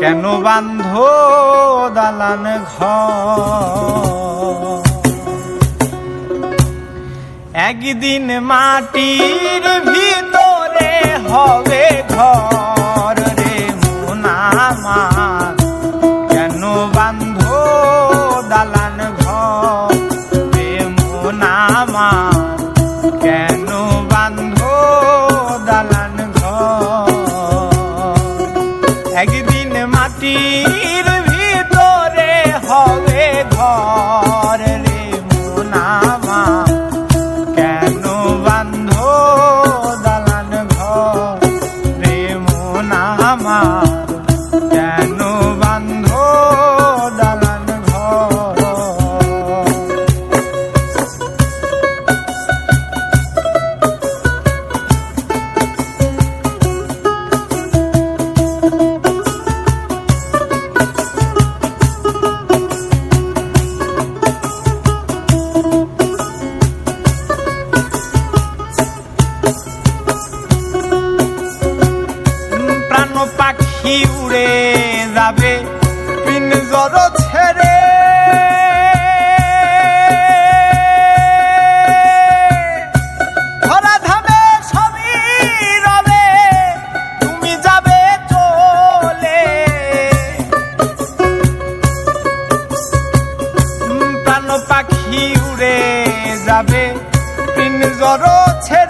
কেন বান্ধ দালান ঘর? একদিন মাটির ভিতরে হবে ঘর। জড় ছেড়ে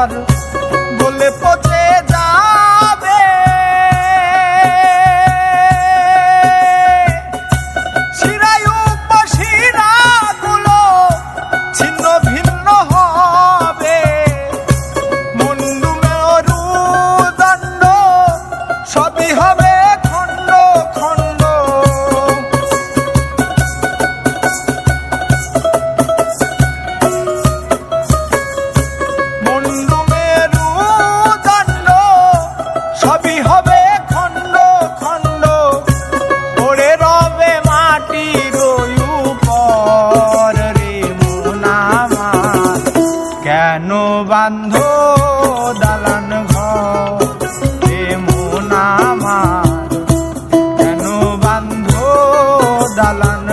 lado বান্ধ দালান ঘর এমন আমার। কেন বান্ধ দালান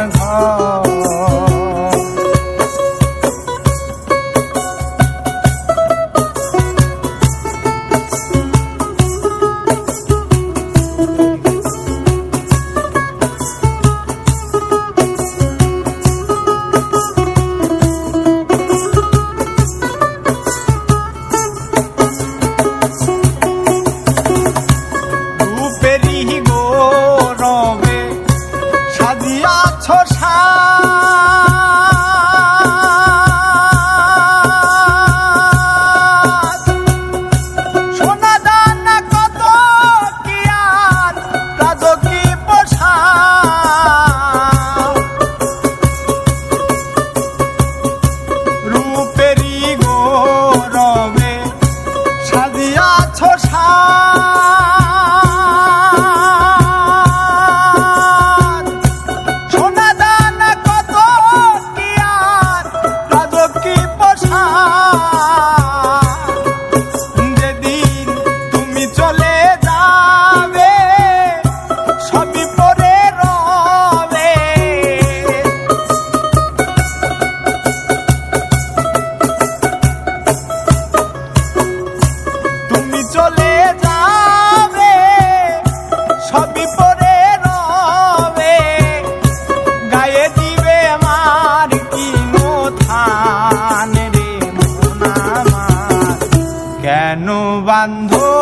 কেন